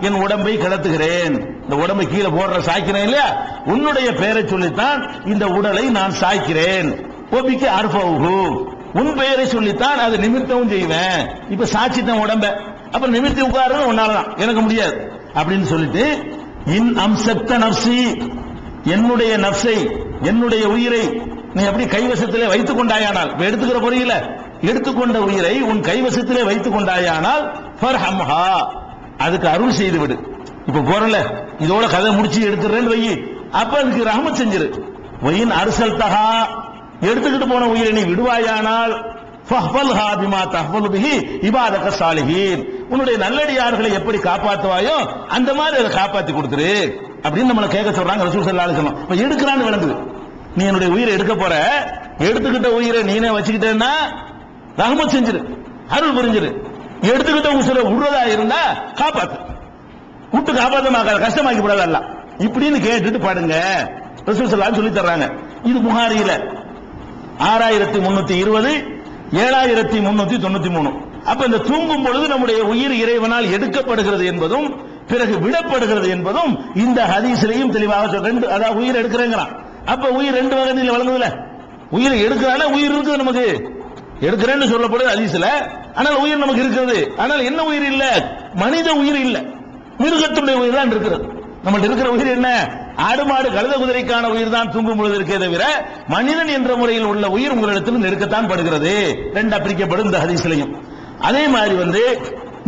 என் உடம்பை கடத்துகிறேன் இந்த உடம்பை கீழே போடுற சாய்க்கிறேன் இல்லையா? உன்னுடைய பெயரை சொல்லித்தான் இந்த உடலை நான் சாய்க்கிறேன். ஒபிக்கு அர்பவுகு உன் பெயரை சொல்லித்தான் அதை நிமித்தவும் செய்வேன். இப்ப சாட்சித்தன் உடம்ப. அப்ப நிமித்தி உட்காருறது உன்னாலதான். எனக்கு முடியாது. அப்படின்னு சொல்லிட்டு இன் அம்சத்த நப்சி என்னுடைய நப்சை என்னுடைய உயிரை நீ அப்படி கைவசத்திலே வைத்துக் கொண்டாயானால் இப்ப எடுத்துக்கிற பொறியில எடுத்துக்கொண்ட உயிரை உன் கைவசத்திலே வைத்துக் கொண்டாயானால் ஃபர்ஹம்ஹா. அதுக்கு அருள் செய்து விடு. இப்ப போறல இதோட கதை முடிச்சு எடுத்துறேன்னு வை அப்ப அதுக்கு ரஹமத் செஞ்சிரு. ஒயின் அரசல் தகா எடுத்துக்கிட்டு போன உயிரை நீ விடுவாயானால் உன்னுடைய நல்லடியார்களை எப்படி காப்பாத்துவாயோ அந்த மாதிரி அதை காப்பாத்தி கொடுத்துரு. அப்படின்னு நம்மளை கேட்க சொல்றாங்க ரசூல் ஸல்லல்லாஹு அலைஹி வஸல்லம். இப்ப எடுக்கிறான்னு விளங்குது. நீ என்னுடைய உயிரை எடுக்க போற எடுத்துக்கிட்ட உயிரை நீனே வச்சுக்கிட்டேன்னா ரஹமத் செஞ்சிரு. அருள் புரிஞ்சிரு. எடுத்துக்கிட்ட உசுர விடுறதா இருந்தா காப்பாத்து. விட்டு காப்பாத்தமாக கஷ்டமாக்கி விடாதல்ல இப்படின்னு கேட்டுட்டு பாடுங்க. ரசூல் சொல்லி தர்றாங்க இது புகாரியில. ஆறாயிரத்தி முன்னூத்தி இருபது ஏழாயிரத்தி முன்னூத்தி தொண்ணூத்தி மூணு. அப்ப இந்த தூங்கும் பொழுது நம்முடைய உயிர் இறைவனால் எடுக்கப்படுகிறது என்பதும் பிறகு விடப்படுகிறது என்பதும் இந்த ஹதீஸ்லையும் தெளிவாக ரெண்டு அதாவது உயிர் எடுக்கிறேங்கிறான். அப்ப உயிர் ரெண்டு வகையில் வழங்குதுல. உயிர் எடுக்கிறான உயிர் இருக்குது நமக்கு? எடுக்கிறேன்னு சொல்லப்படுது ஹதீஸ்ல. ஆனால் உயிர் நமக்கு இருக்கிறது. ஆனால் என்ன உயிர் இல்ல? மனித உயிர் இல்ல. மிருகத்துடைய உயிர் தான் இருக்கிறது. நம்மள்ட்ட இருக்கிற உயிர் என்ன? ஆடு மாடு கழுத குதிரைக்கான உயிர் தான் தூங்கும் பொழுது இருக்கே தவிர மனிதன் என்ற முறையில் உள்ள உயிர் உங்களிடத்தில் நெருக்கத்தான் படுகிறது. ரெண்டா பிரிக்கப்படும் இந்த ஹதீஸ்லையும். அதே மாதிரி வந்து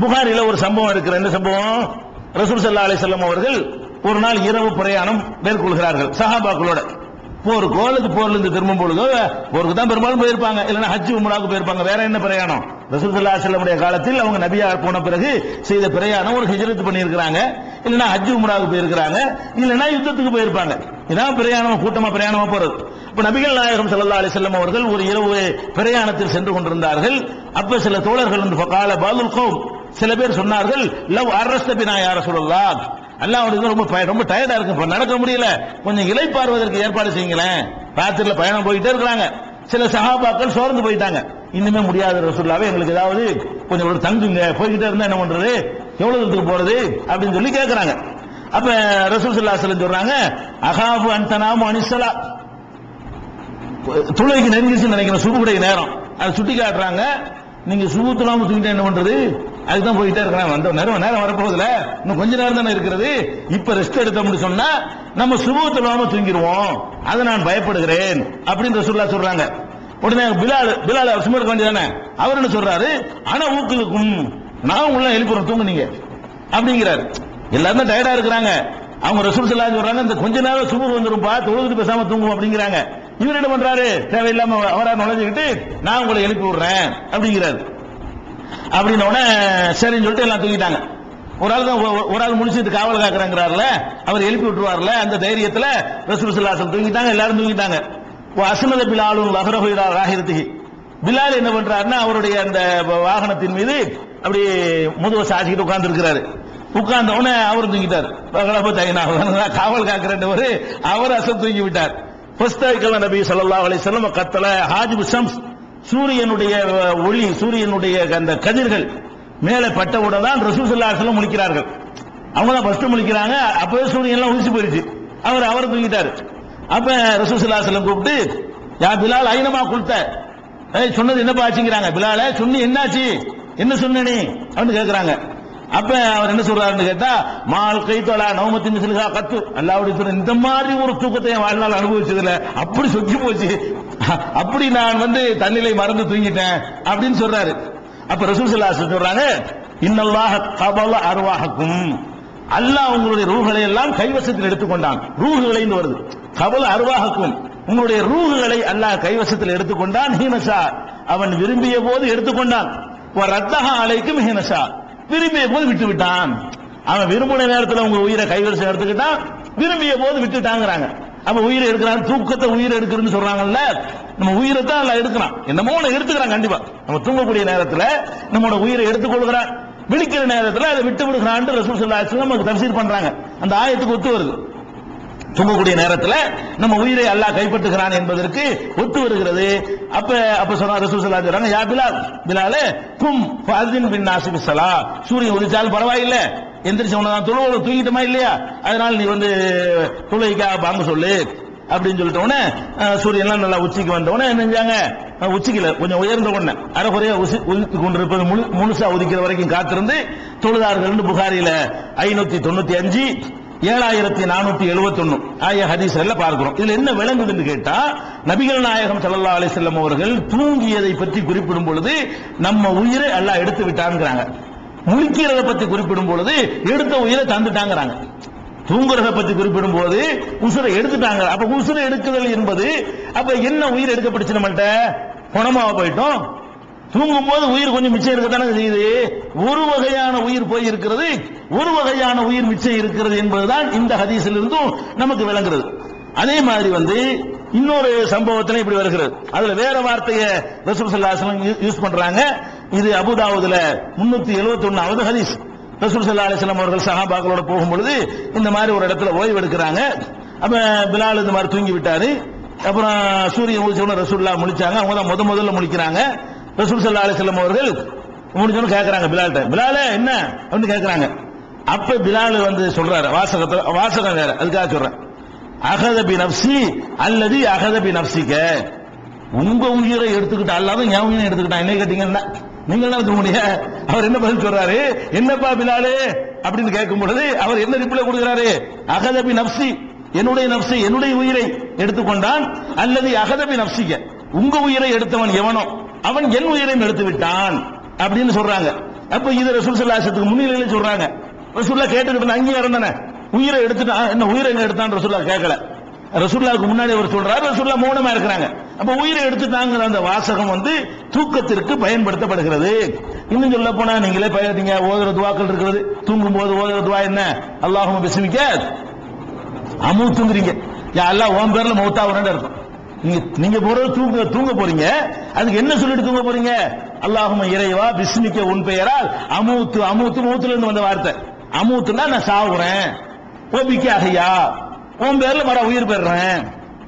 புகாரில ஒரு சம்பவம் இருக்கிற என்ன சம்பவம்? ரசூல் சல்லா அலைஹி அவர்கள் ஒரு நாள் இரவு பிரயாணம் மேற்கொள்கிறார்கள் சஹாபாக்களோட. போர் கோலுக்கு போர்ல இருந்து திரும்பும் பொழுது போருக்கு தான் பெரும்பாலும் போயிருப்பாங்க. இல்லைன்னா ஹஜ் உம்ராவுக்கு போயிருப்பாங்க. வேற என்ன பிரயாணம்? ரசூல் செல்லமுடைய காலத்தில் அவங்க நபியா போன பிறகு செய்த பிரயாணம் ஒரு ஹிஜ்ரத் பண்ணியிருக்கிறாங்க. இல்லைன்னா ஹஜ் உம்ராவுக்கு போயிருக்கிறாங்க. இல்லைன்னா யுத்தத்துக்கு போயிருப்பாங்க. இதான் பிரயாணம் கூட்டமா பிரயாணமா போறது. இப்ப நபிகள் நாயகம் சல்லா அலி செல்லம் அவர்கள் ஒரு இரவு பிரயாணத்தில் சென்று கொண்டிருந்தார்கள். அப்ப சில தோழர்கள் வந்து கால பாதுல் கோம். சில பேர் சொன்னார்கள் லவ் அரஸ்தபினா யார சொல்லலாம் அல்லாஹ் அவருக்கு ரொம்ப பய- ரொம்ப டயர்டா இருக்கு. இப்ப நடக்க முடியல. கொஞ்சம் இலைப்பாறுவதற்கு ஏற்பாடு செய்யுங்களேன். ராத்திரில பயணம் போயிட்டே இருக்கிறாங்க. சில சகாபாக்கள் சோர்ந்து போயிட்டாங்க. இன்னுமே முடியாத ரசூல்லாவே எங்களுக்கு ஏதாவது கொஞ்சம் ஒரு தங்குங்க போய்கிட்டே இருந்தா என்ன பண்றது? எவ்வளவு தூரத்துக்கு போறது? அப்படின்னு சொல்லி கேட்கறாங்க அப்ப ரசூல் ஸல்லல்லாஹு அலைஹி சொல்றாங்க அகாபு அன்தனாமு அனிசலா துளைக்கு நெருங்கிச்சு நினைக்கிறேன். சுபுடைய நேரம். அதை சுட்டி காட்டுறாங்க நீங்க சுபு துலாம என்ன பண்றது? அதுதான் போயிட்டே இருக்கிறேன். அந்த நேரம் நேரம் வரப்போகுதுல. இன்னும் கொஞ்ச நேரம் தானே இருக்கிறது. இப்ப ரெஸ்ட் எடுத்தோம்னு சொன்னா நம்ம சுமூகத்தில் துலாம தூங்கிடுவோம். அதை நான் பயப்படுகிறேன். அப்படின்னு சொல்லா சொல்றாங்க. உடனே பிலால் பிலால் சும்மா இருக்க வேண்டியதானே? அவர் என்ன சொல்றாரு? ஆனா ஊக்குவிக்கும் நான் உள்ள எழுப்புறேன் தூங்குனீங்க அப்படிங்கிறாரு. எல்லாரும் தான் டயர்டா இருக்கிறாங்க. அவங்க ரசூல் எல்லாம் சொல்றாங்க இந்த கொஞ்ச நேரம் சுபு வந்துரும்பா தொழுதுட்டு பேசாம தூங்குவோம் அப்படிங்கிறாங்க. இவர் என்ன பண்றாரு? தேவையில்லாம அவரா நுழைஞ்சுக்கிட்டு நான் உங்களை எழுப்பி விடுறேன். அப்படிங்கிறாரு. அப்படின்னு உடனே சரின்னு சொல்லிட்டு எல்லாம் தூக்கிட்டாங்க. ஒரு ஆள் தான் ஒரு ஆள் முடிச்சுட்டு காவல் காக்குறாங்கிறாருல அவர் எழுப்பி விட்டுருவார்ல அந்த தைரியத்தில் ரசூசுல்லாசல் தூங்கிட்டாங்க எல்லாரும் தூங்கிட்டாங்க. அசனத பிலாலும் லஹரஹுரா ராஹிரத்திஹி பிலால் என்ன பண்றாருன்னா அவருடைய அந்த வாகனத்தின் மீது அப்படி முதுவை சாச்சிக்கிட்டு உட்கார்ந்து இருக்கிறாரு உட்கார்ந்த உடனே அவர் தூங்கிட்டார் தைனா காவல் காக்கிறவர் அவர் அசல் தூங்கி விட்டார் புஸ்தகம் நபி சொல்லா அலைஹி வஸல்லம் கத்தல ஹாஜ் சம்ஸ் சூரியனுடைய ஒளி சூரியனுடைய அந்த கதிர்கள் மேலே பட்டவுடன் தான் ரசூல் முழிக்கிறார்கள். அவங்க தான் ஃபர்ஸ்ட் முழிக்கிறாங்க. அப்பவே சூரியன் எல்லாம் உதிச்சு போயிருச்சு. அவர் அவர் தூங்கிட்டார் அப்ப ரசூல் கூப்பிட்டு யா பிலால் ஐனமா கொடுத்த? ஏய் சொன்னது என்னப்பா ஆச்சுங்கிறாங்க. பிலால சொன்னி என்னாச்சு? என்ன சொன்ன நீ? அப்படின்னு கேட்குறாங்க அப்ப அவர் என்ன சொல்றாருன்னு கேட்டா மால் கைத்தோலா நவமத்தி மிசிலுகா கத்து. அல்லாவுடைய இந்த மாதிரி ஒரு தூக்கத்தை என் வாழ்நாள் அனுபவிச்சதுல அப்படி சொக்கி போச்சு. அப்படி நான் வந்து தண்ணிலை மறந்து தூங்கிட்டேன் அப்படின்னு சொல்றாரு. அப்ப ரசூசல்லா சொல்றாங்க இன்னல்லாக கபல அருவாகக்கும் அல்லாஹ் உங்களுடைய ரூகளை எல்லாம் கைவசத்தில் எடுத்துக்கொண்டான். ரூகுகளை வருது. கபல அருவாகக்கும் உங்களுடைய ரூகுகளை அல்லாஹ் கைவசத்தில் எடுத்துக்கொண்டான். ஹீனசா அவன் விரும்பிய போது எடுத்துக்கொண்டான். ரத்தகா அலைக்கும் ஹீனசா விரும்பிய போது விட்டு விட்டான் அவன் விரும்பின நேரத்தில் உங்க உயிரை கைவசம் எடுத்துக்கிட்டான். விரும்பிய போது விட்டுட்டாங்கிறாங்க. அப்ப உயிரை எடுக்கிறான் தூக்கத்தை உயிரை எடுக்கிறன்னு சொல்றாங்கல்ல நம்ம உயிரை தான் எல்லாம் எடுக்கிறான். என்னமோ ஒண்ணு எடுத்துக்கிறான் கண்டிப்பா. நம்ம தூங்கக்கூடிய நேரத்துல நம்மளோட உயிரை எடுத்துக்கொள்கிறான். விழிக்கிற நேரத்துல அதை விட்டு விடுகிறான் ரசூல் ஸல்லல்லாஹு நமக்கு தரிசீர் பண்றாங்க. அந்த ஆயத்துக்கு ஒத்து வருது. தூங்கக்கூடிய நேரத்தில் நம்ம உயிரை அல்லாஹ் கைப்பற்றுகிறான் என்பதற்கு ஒத்து வருகிறது. அப்ப அப்ப சொன்னா ரசூல் ஸல்லல்லாஹு அலைஹி யா பிலால் பிலால கும் பின் நாசி பிஸ்ஸலா சூரியன் உதிச்சாலும் பரவாயில்ல. எந்திரிச்ச உடனே தான் தொழுவ தூங்கிட்டோமா இல்லையா? அதனால நீ வந்து தொழுகைக்காக பாங்க சொல்லு அப்படின்னு சொல்லிட்டோடனே சூரியன்லாம் நல்லா உச்சிக்கு வந்தவொடனே என்னஞ்சாங்க என்ன செஞ்சாங்க? கொஞ்சம் உயர்ந்த உடனே அரைக்குறையா உசி உதித்து கொண்டிருப்பது முழு முழுசா உதிக்கிற வரைக்கும் காத்திருந்து தொழுதார்கள் புகாரியில ஐநூத்தி தொண்ணூத்தி அஞ்சு ஏழாயிரத்தி நானூத்தி எழுபத்தி ஒன்னு ஆய ஹதீஸ்ல பார்க்கிறோம். இதுல என்ன விளங்குதுன்னு கேட்டா நபிகள் நாயகம் சல்லா அலி செல்லம் அவர்கள் தூங்கியதை பற்றி குறிப்பிடும் பொழுது நம்ம உயிரை எல்லாம் எடுத்து விட்டாங்கிறாங்க முழிக்கிறத பத்தி குறிப்பிடும் பொழுது எடுத்த உயிரை தந்துட்டாங்கிறாங்க. தூங்குறத பத்தி குறிப்பிடும் போது உசுரை எடுத்துட்டாங்க. அப்ப உசுரை எடுக்குதல் என்பது அப்ப என்ன உயிர் எடுக்கப்பட்டுச்சு நம்மள்ட்ட? குணமாக போயிட்டோம். தூங்கும் போது உயிர் கொஞ்சம் மிச்சம் இருக்கத்தானே செய்யுது? ஒரு வகையான உயிர் போய் இருக்கிறது ஒரு வகையான உயிர் மிச்சம் இருக்கிறது என்பதுதான் இந்த ஹதீஸில் இருந்தும் நமக்கு விளங்குறது. அதே மாதிரி வந்து இன்னொரு சம்பவத்தில் இப்படி வருகிறது. அதுல வேற வார்த்தையை ரசூல் யூஸ் பண்றாங்க. இது அபுதாவுதுல 371வது ஹதீஸ். ரசூல் சல்லா அலிஸ்லாம் அவர்கள் சஹாபாக்களோட போகும்பொழுது இந்த மாதிரி ஒரு இடத்துல ஓய்வு எடுக்கிறாங்க. அப்ப பிலால் இந்த மாதிரி தூங்கி விட்டாரு அப்புறம் சூரியன் முடிச்சவன ரசூல்லா முழிச்சாங்க. அவங்க தான் முத முதல்ல முழிக்கிறாங்க. ரசூல் சல்லா அலைஹி வஸல்லம் அவர்கள் முடிஞ்சவனு கேட்கறாங்க பிலால்ட்ட. பிலாலே என்ன? அப்படின்னு கேட்கறாங்க அப்ப பிலால் வந்து சொல்றாரு வாசகத்துல வாசகம் வேற அதுக்காக சொல்றேன். அகதபி நப்சி அல்லது அகதபி நப்சிக்க உங்க உயிரை எடுத்துக்கிட்ட அல்லாத என் உயிரை எடுத்துக்கிட்டான். என்ன கேட்டீங்கன்னா நீங்க என்ன சொல்ல முடிய அவர் என்ன பதில் சொல்றாரு? என்னப்பா பிலாலு? அப்படின்னு கேட்கும் பொழுது அவர் என்ன ரிப்ளை கொடுக்கிறாரு? அகதபி நப்சி என்னுடைய நப்சி என்னுடைய உயிரை எடுத்துக்கொண்டான். அல்லது அகதபி நப்சிக்க உங்க உயிரை எடுத்தவன் எவனோ? அவன் என் உயிரையும் எடுத்து விட்டான் அப்படின்னு சொல்றாங்க. அப்ப இது ரசூல் சல்லாசத்துக்கு முன்னிலையில சொல்றாங்க. ரசூல்லா கேட்டுக்கிட்டு அங்கீகாரம் தானே உயிரை எடுத்துட்டான் என்ன உயிரை என்ன எடுத்தான் ரசூல்லா கேட்கல. ரசூல்லாவுக்கு முன்னாடி அவர் சொல்றாரு ரசூல்லா மௌனமா இருக்கிறாங்க. அப்ப உயிரை எடுத்துட்டாங்கிற அந்த வாசகம் வந்து தூக்கத்திற்கு பயன்படுத்தப்படுகிறது. இன்னும் சொல்ல போனா நீங்களே பயத்தீங்க ஓதுற துவாக்கள் இருக்கிறது. தூங்கும் போது ஓதுற துவா என்ன? அல்லாஹும் பிஸ்மிக்க அமுத்துங்கிறீங்க. எல்லாம் யா அல்லாஹ் உன் பேர்ல மௌத்தா அர்த்தம் இருக்கும். நீங்க போறது தூங்க தூங்க போறீங்க. அதுக்கு என்ன சொல்லிட்டு தூங்க போறீங்க? அல்லாஹும் இறைவா பிஸ்மிக்க உன் பெயரால் அமூத்து அமூத்து மூத்துல இருந்து வந்த வார்த்தை. அமூத்துனா நான் சாவுறேன். ஓபிக்க அகையா உன் பேர்ல வர உயிர் பெறுறேன்.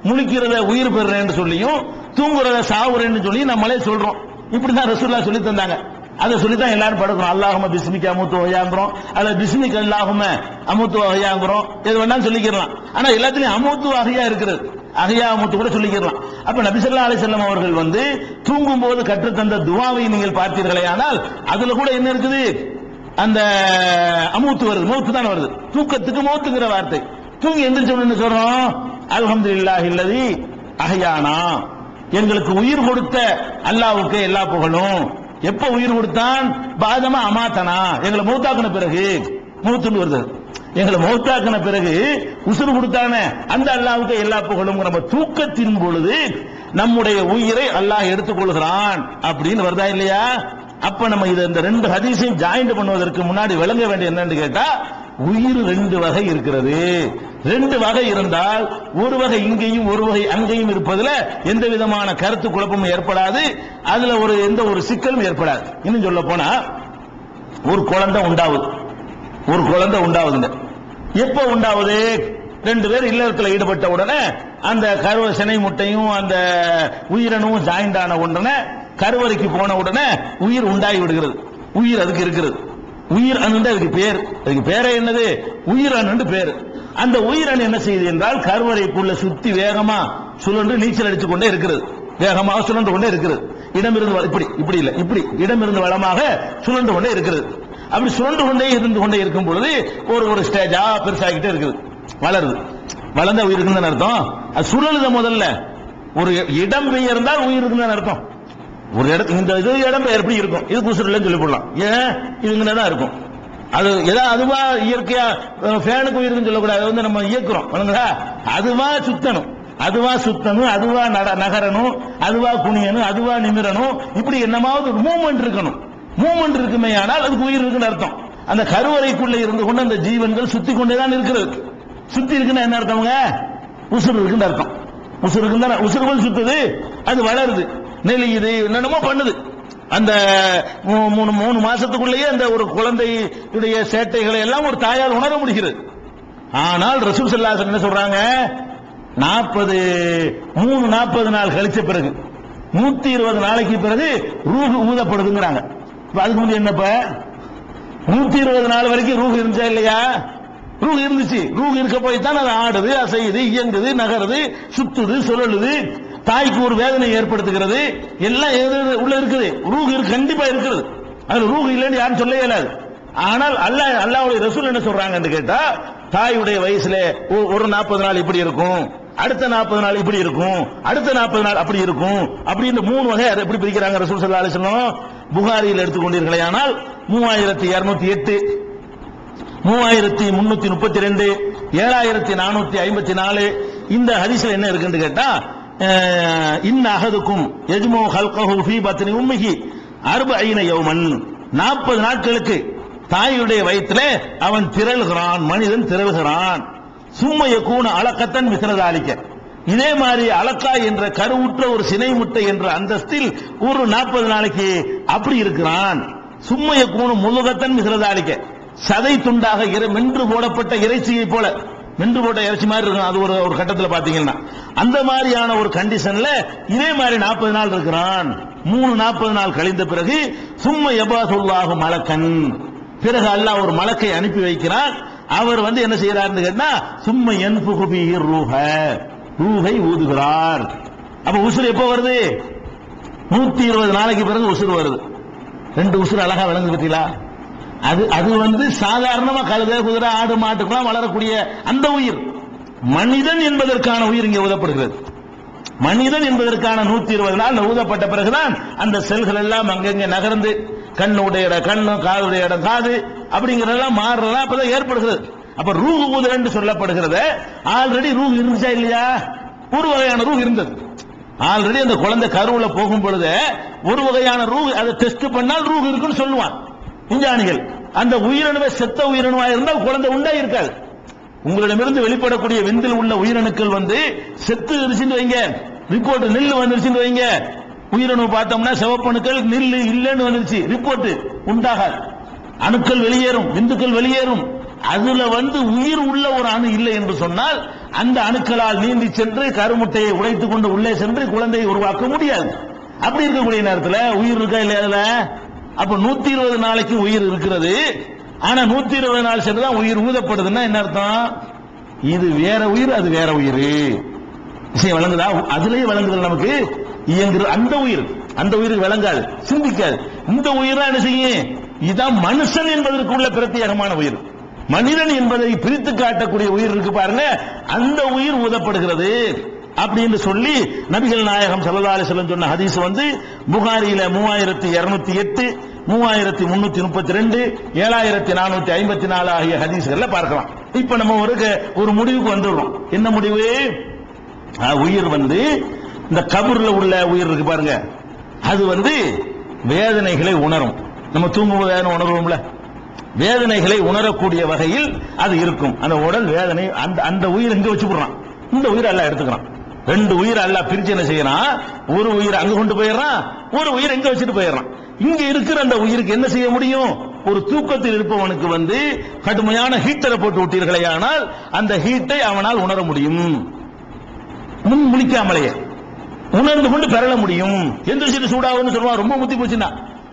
முழிக்கிறத உயிர் பெறுறேன்னு சொல்லியும் தூங்குறத சாவுறேன்னு சொல்லி நம்மளே சொல்றோம். இப்படிதான் ரசூல்லா சொல்லி தந்தாங்க. அதை சொல்லித்தான் எல்லாரும் படுக்கிறோம். அல்லாஹும பிஸ்மிக்கு அமுத்து வகையாங்கிறோம். அல்ல பிஸ்மிக்கு அல்லாஹும அமுத்து வகையாங்கிறோம். எது வேணாலும் சொல்லிக்கிறலாம். ஆனா எல்லாத்துலயும் அமுத்து வகையா இருக்கிறது. அகையாமத்து கூட சொல்லிக்கிறலாம். அப்ப நபிசல்லா அலிசல்லம் அவர்கள் வந்து தூங்கும் போது கற்றுத்தந்த துவாவை நீங்கள் பார்த்தீர்களே ஆனால் அதுல கூட என்ன இருக்குது? அந்த அமூத்து வருது மூத்து தான் வருது. தூக்கத்துக்கு மூத்துங்கிற வார்த்தை. தூங்கி எந்திரிச்ச சொல்றோம்? அலமது அல்ஹம்துலில்லாஹி இல்லதி அகையானா எங்களுக்கு உயிர் கொடுத்த அல்லாவுக்கு எல்லா புகழும். எப்ப உயிர் கொடுத்தான்? பாதமா அமாத்தனா. எங்களை மூத்தாக்குன பிறகு. மூத்துன்னு வருது. எங்களை மௌத்தாக்கின பிறகு உசுறு கொடுத்தானே? அந்த அல்லாவுக்கு எல்லா புகழும் நம்ம தூக்கத்தின் பொழுது நம்முடைய உயிரை அல்லாஹ் எடுத்துக்கொள்கிறான் அப்படின்னு வருதா இல்லையா? அப்ப நம்ம இதை இந்த ரெண்டு ஹதீஸையும் ஜாயிண்ட் பண்ணுவதற்கு முன்னாடி விளங்க வேண்டிய என்னன்னு கேட்டா உயிர் ரெண்டு வகை இருக்கிறது. ரெண்டு வகை இருந்தால் ஒரு வகை இங்கேயும் ஒரு வகை அங்கேயும் இருப்பதுல எந்த விதமான கருத்து குழப்பமும் ஏற்படாது. அதுல ஒரு எந்த ஒரு சிக்கலும் ஏற்படாது. இன்னும் சொல்ல போனா ஒரு குழந்தை உண்டாகுது ஒரு குழந்தை உண்டாவதுங்க. எப்ப உண்டாவது ரெண்டு பேர் இல்லறத்தில் ஈடுபட்ட உடனே அந்த கருவ சினை முட்டையும் அந்த உயிரனும் ஜாயிண்ட் ஆன உடனே கருவறைக்கு போன உடனே உயிர் உண்டாகி விடுகிறது. உயிர் அதுக்கு இருக்கிறது. உயிர் அணுண்டு அதுக்கு பேர். அதுக்கு பேரே என்னது? உயிர் அணுண்டு பேர். அந்த உயிரணு என்ன செய்யுது என்றால் கருவறைக்குள்ள சுத்தி வேகமா சுழன்று நீச்சல் அடித்துக் கொண்டே இருக்கிறது. வேகமாக சுழன்று கொண்டே இருக்கிறது. இடமிருந்து இப்படி இப்படி இல்ல. இப்படி. இடமிருந்து வளமாக சுழன்று கொண்டே இருக்கிறது. அப்படி சுழன்று கொண்டே இருந்து கொண்டே இருக்கும் பொழுது ஒரு ஒரு ஸ்டேஜா பெருசாகிட்டே இருக்குது. வளருது. வளர்ந்த உயிர் அர்த்தம்? அது சுழலுது முதல்ல. ஒரு இடம் பெயர்ந்தால் உயிர் இருக்குன்னு அர்த்தம்? ஒரு இடத்து இந்த இது இடம் பெயர் எப்படி இருக்கும்? இது குசுரில்னு சொல்லி போடலாம். ஏன்? இதுங்க தான் இருக்கும். அது ஏதா அதுவா இயற்கையா ஃபேனுக்கு உயிருக்குன்னு சொல்லக்கூடாது. அது வந்து நம்ம இயக்குறோம். வணங்குதா? அதுவா சுத்தணும். அதுவா சுத்தணும் அதுவா நட- நகரணும் அதுவா குனியணும் அதுவா நிமிரணும். இப்படி என்னமாவது மூமெண்ட் இருக்கணும். மூமெண்ட் இருக்குமே ஆனால் அதுக்கு உயிர் இருக்குன்னு அர்த்தம். அந்த கருவறைக்குள்ள இருந்து கொண்டு அந்த ஜீவன்கள் சுத்தி கொண்டே தான் இருக்கிறது. சுத்தி இருக்குன்னா என்ன அர்த்தம்ங்க உசுறு இருக்குன்னு அர்த்தம். உசுறு இருக்குன்னு உசுறுகள் சுத்துது. அது வளருது. நெளியுது என்னென்னமோ பண்ணுது. அந்த மூ- மூணு மூணு மாசத்துக்குள்ளேயே அந்த ஒரு குழந்தையுடைய சேட்டைகளை எல்லாம் ஒரு தாயால் உணர முடிகிறது. ஆனால் ரசூல் ஸல்லல்லாஹு என்ன சொல்றாங்க? நாற்பது மூணு நாற்பது நாள் கழிச்ச பிறகு நூத்தி இருபது நாளைக்கு பிறகு ரூஹு ஊதப்படுதுங்கிறாங்க. அதுக்கு முந்தைய என்னப்ப? நூத்தி இருபது நாள் வரைக்கும் ரூஹ் இருந்துச்சா இல்லையா? ரூஹ் இருந்துச்சு. ரூஹ் இருக்க போய் தான் அது ஆடுது அசையுது இயங்குது நகருது சுத்துது சுழலுது. தாய்க்கு ஒரு வேதனை ஏற்படுத்துகிறது. எல்லாம் எது- உள்ள இருக்குது. ரூஹ் இருக்கு கண்டிப்பா இருக்கிறது. அது ரூஹ் இல்லைன்னு யாரும் சொல்ல இயலாது. ஆனால் அல்லாஹ் அல்லாவுடைய ரசூல் என்ன சொல்றாங்கன்னு கேட்டா தாயுடைய வயசுல ஒ- ஒரு நாற்பது நாள் இப்படி இருக்கும். அடுத்த நாற்பது நாள் இப்படி இருக்கும். அடுத்த நாற்பது நாள் அப்படி இருக்கும். அப்படி இந்த மூணு வகை அதை எப்படி பிரிக்கிறாங்க ரசூல் சொல்லி அலைஹி புகாரியில் எடுத்துக்கொண்டீர்களே ஆனால் மூவாயிரத்தி இருநூத்தி எட்டு மூவாயிரத்தி முன்னூத்தி முப்பத்தி ரெண்டு ஏழாயிரத்தி நானூத்தி ஐம்பத்தி நாலு இந்த ஹதீஸ்ல என்ன இருக்குன்னு கேட்டா இன் அகதுக்கும் எஜ்மோ ஹல்கஹு ஃபி பத்னி உம்மிஹி ஐன யௌமன். 40 நாட்களுக்கு தாயுடைய வயிற்றில் அவன் திரள்கிறான் மனிதன் திரள்கிறான். சும்மைய கூண அலக்கத்தன் மிஸ்ரதாலிக்க இதே மாதிரி அலக்கா என்ற கருவுற்ற ஒரு சினை முட்டை என்ற அந்தஸ்தில் ஒரு நாற்பது நாளைக்கு அப்படி இருக்கிறான். சும்மைய கூணு முழுகத்தன் மிகிறதாளிக்க. சதை துண்டாக இர- மென்று போடப்பட்ட இறைச்சியை போல. மென்று போட்ட இறைச்சி மாதிரி இருக்கும். அது ஒரு ஒரு கட்டத்தில் பாத்தீங்கன்னா அந்த மாதிரியான ஒரு கண்டிஷன்ல இதே மாதிரி நாற்பது நாள் இருக்கிறான். மூணு நாற்பது நாள் கழிந்த பிறகு சும்ம எபாசுல்லாஹு மலக்கன். பிறகு அல்லாஹ் ஒரு மலக்கை அனுப்பி வைக்கிறான். அவர் வந்து என்ன செய்யறாருன்னு கேட்டா சும்ம என் புகுபி ரூஹ. ரூஹை ஊதுகிறார். அப்ப உசுறு எப்போ வருது? நூத்தி இருபது நாளைக்கு பிறகு உசுறு வருது. ரெண்டு உசுறு அழகா விளங்கு பத்தீங்களா அது அது வந்து சாதாரணமா கழுத குதிரை ஆடு மாட்டுக்கெல்லாம் வளரக்கூடிய அந்த உயிர். மனிதன் என்பதற்கான உயிர் இங்கே ஊதப்படுகிறது. மனிதன் என்பதற்கான நூத்தி இருபது நாள் ஊதப்பட்ட பிறகுதான் அந்த செல்கள் எல்லாம் அங்கங்க நகர்ந்து கண்ணுடைய இடம் கண்ணு காதுடைய இடம் காது அப்படிங்கறதெல்லாம் மாறுறதெல்லாம் அப்பதான் ஏற்படுகிறது. அப்ப ரூ ஊதல் என்று சொல்லப்படுகிறது ஆல்ரெடி ரூஹ் இருந்துச்சா இல்லையா? ஒரு வகையான ரூஹ் இருந்தது. ஆல்ரெடி அந்த குழந்தை கருவுல போகும் பொழுது ஒரு வகையான ரூ அதை டெஸ்ட் பண்ணால் ரூ இருக்குன்னு சொல்லுவான். விஞ்ஞானிகள் அந்த உயிரணுவை செத்த உயிரணுவா இருந்தால் குழந்தை உண்டா இருக்காது. உங்களிடமிருந்து வெளிப்படக்கூடிய விந்தில் உள்ள உயிரணுக்கள் வந்து செத்து இருந்துச்சுன்னு வைங்க. ரிப்போர்ட் நெல் வந்துருச்சுன்னு வைங்க. உயிரணு பார்த்தோம்னா சிவப்பணுக்கள் நெல் இல்லைன்னு வந்துருச்சு. ரிப்போர்ட் உண்டாகாது. அணுக்கள் வெளியேறும் விந்துக்கள் வெளியேறும். அதுல வந்து உயிர் உள்ள ஒரு அணு இல்லை என்று சொன்னால் அந்த அணுக்களால் நீந்தி சென்று கருமுட்டையை உடைத்துக் கொண்டு உள்ளே சென்று குழந்தையை உருவாக்க முடியாது. அப்படி இருக்கக்கூடிய நேரத்தில் உயிர் இருக்கா இல்லையா அப்ப நூத்தி இருபது நாளைக்கு உயிர் இருக்கிறது. ஆனா நூத்தி இருபது நாள் சென்றுதான் உயிர் ஊதப்படுதுன்னா என்ன அர்த்தம்? இது வேற உயிர் அது வேற உயிர். விஷயம் விளங்குதா அதுலயே விளங்குதல் நமக்கு. இயங்குற அந்த உயிர். அந்த உயிர் விளங்காது சிந்திக்காது. இந்த உயிரா என்ன செய்யும்? இதான் மனுஷன் என்பதற்கு உள்ள பிரத்யேகமான உயிர். மனிதன் என்பதை பிரித்து காட்டக்கூடிய உயிர் இருக்கு பாருங்க. அந்த உயிர் ஊதப்படுகிறது. அப்படின்னு சொல்லி நபிகள் நாயகம் ஸல்லல்லாஹு செல்லம் சொன்ன ஹதீஸ் வந்து புகாரியில மூவாயிரத்தி இருநூத்தி எட்டு மூவாயிரத்தி முன்னூத்தி முப்பத்தி ரெண்டு ஏழாயிரத்தி நானூத்தி ஐம்பத்தி நாலு ஆகிய ஹதீஸ்கள்ல பார்க்கலாம். இப்ப நம்ம ஒரு ஒரு முடிவுக்கு வந்துடுறோம். என்ன முடிவு? உயிர் வந்து இந்த கபூர்ல உள்ள உயிர் இருக்கு பாருங்க. அது வந்து வேதனைகளை உணரும். நம்ம தூங்கும்போது வேதனை உணர்வோம்ல? வேதனைகளை உணரக்கூடிய வகையில் அது இருக்கும். அந்த உடல் வேதனை அந்த அந்த உயிர் இங்க வச்சு போடுறான் இந்த உயிர் எல்லாம் எடுத்துக்கிறான். ரெண்டு உயிர் எல்லாம் பிரிச்சு என்ன செய்யறான் ஒரு உயிர் அங்க கொண்டு போயிடுறான் ஒரு உயிர் எங்க வச்சுட்டு போயிடுறான். இங்க இருக்கிற அந்த உயிருக்கு என்ன செய்ய முடியும்? ஒரு தூக்கத்தில் இருப்பவனுக்கு வந்து கடுமையான ஹீட்டரை போட்டு விட்டீர்களே ஆனால் அந்த ஹீட்டை அவனால் உணர முடியும். முன் முழிக்காமலேயே. உணர்ந்து கொண்டு பெறல முடியும். எந்திரிச்சிட்டு சூடாகும்னு சொல்லுவான். ரொம்ப முத்தி போச்சுன்னா.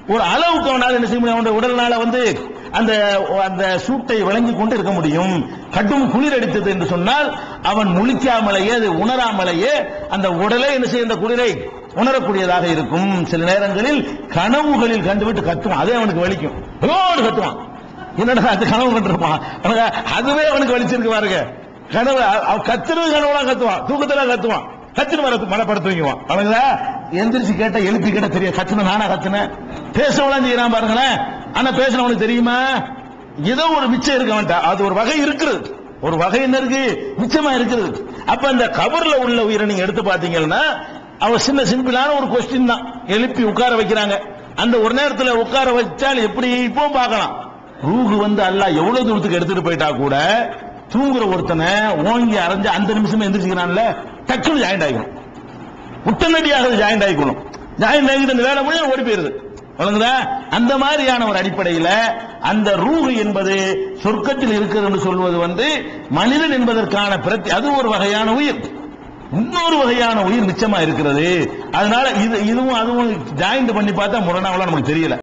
ஒரு அளவுக்கு அவனால் என்ன செய்ய முடியும்? அவனுடைய உடல்னால வந்து அந்த அந்த சூட்டை விளங்கி கொண்டு இருக்க முடியும். கடும் குளிர் அடித்தது என்று சொன்னால் அவன் முழிக்காமலேயே அது உணராமலேயே அந்த உடலே என்ன செய்ய அந்த குளிரை உணரக்கூடியதாக இருக்கும். சில நேரங்களில் கனவுகளில் கண்டுவிட்டு கத்துவான். அதே அவனுக்கு வலிக்கும். ஓடு கத்துவான். என்னடா அது கனவு கண்டிருப்பான்? அதுவே அவனுக்கு வலிச்சிருக்கு பாருங்க. கனவு கத்துறது கனவுலாம் கத்துவான். தூக்கத்துல கத்துவான். கத்துன்னு வர மனப்படுத்துவான் அவனுங்களா எந்திரிச்சு கேட்ட எழுப்பி கேட்ட தெரியும் கத்துன நானா கத்துனேன் பேசவெல்லாம் செய்யறான் பாருங்களேன். ஆனா பேசுனவனுக்கு தெரியுமா? ஏதோ ஒரு மிச்சம் இருக்க வேண்டாம் அது ஒரு வகை இருக்கிறது. ஒரு வகை என்ன இருக்கு? மிச்சமா இருக்கிறது. அப்ப அந்த கபர்ல உள்ள உயிரை நீங்க எடுத்து பாத்தீங்கன்னா அவன் சின்ன சிம்பிளான ஒரு கொஸ்டின் தான். எழுப்பி உட்கார வைக்கிறாங்க. அந்த ஒரு நேரத்துல உட்கார வச்சால் எப்படி? இப்போ பார்க்கலாம். ரூகு வந்து அல்லாஹ் எவ்வளவு தூரத்துக்கு எடுத்துட்டு போயிட்டா கூட தூங்குற ஒருத்தனை ஓங்கி அரைஞ்சு அந்த நிமிஷமே எந்திரிச்சுக்கிறான்ல டக்குன்னு ஜாயிண்ட் ஆகிக்கணும் உடனடியாக ஜாயிண்ட் ஆகிக்கணும் ஜாயிண்ட் ஆகிட்டு அந்த வேலை முடிஞ்சு ஓடி போயிருது. வழங்குதா? அந்த மாதிரியான ஒரு அடிப்படையில் அந்த ரூஹ் என்பது சொர்க்கத்தில் இருக்கிறது என்று சொல்வது வந்து மனிதன் என்பதற்கான பிரத்தி அது ஒரு வகையான உயிர். இன்னொரு வகையான உயிர் மிச்சமா இருக்கிறது. அதனால இது இதுவும் அதுவும் ஜாயிண்ட் பண்ணி பார்த்தா முரணாவெல்லாம் நமக்கு தெரியல.